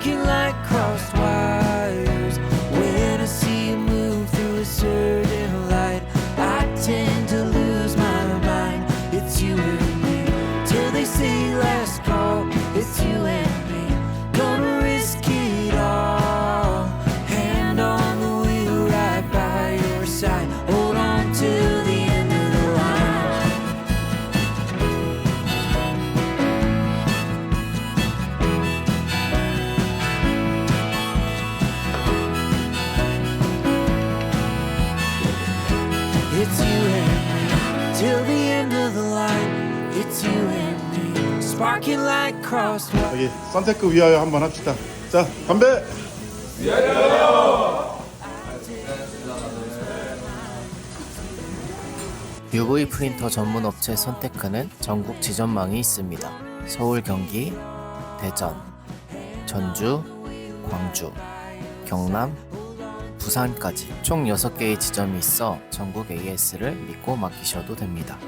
Looking like crossed wires. When I see you move through a certain light I tend to lose my mind. It's you and me Till they say last call It's you and me Gonna risk it all. Hand on the wheel right by your side. It's you and me till the end of the line. It's you and me, sparking like crosswalk. 여기 선테크 위하여 한번 합시다. 자, 건배! UV 프린터 전문 업체 선테크는 전국 지점망이 있습니다. 서울, 경기, 대전, 전주, 광주, 경남, 부산까지 총 6개의 지점이 있어 전국 AS를 믿고 맡기셔도 됩니다.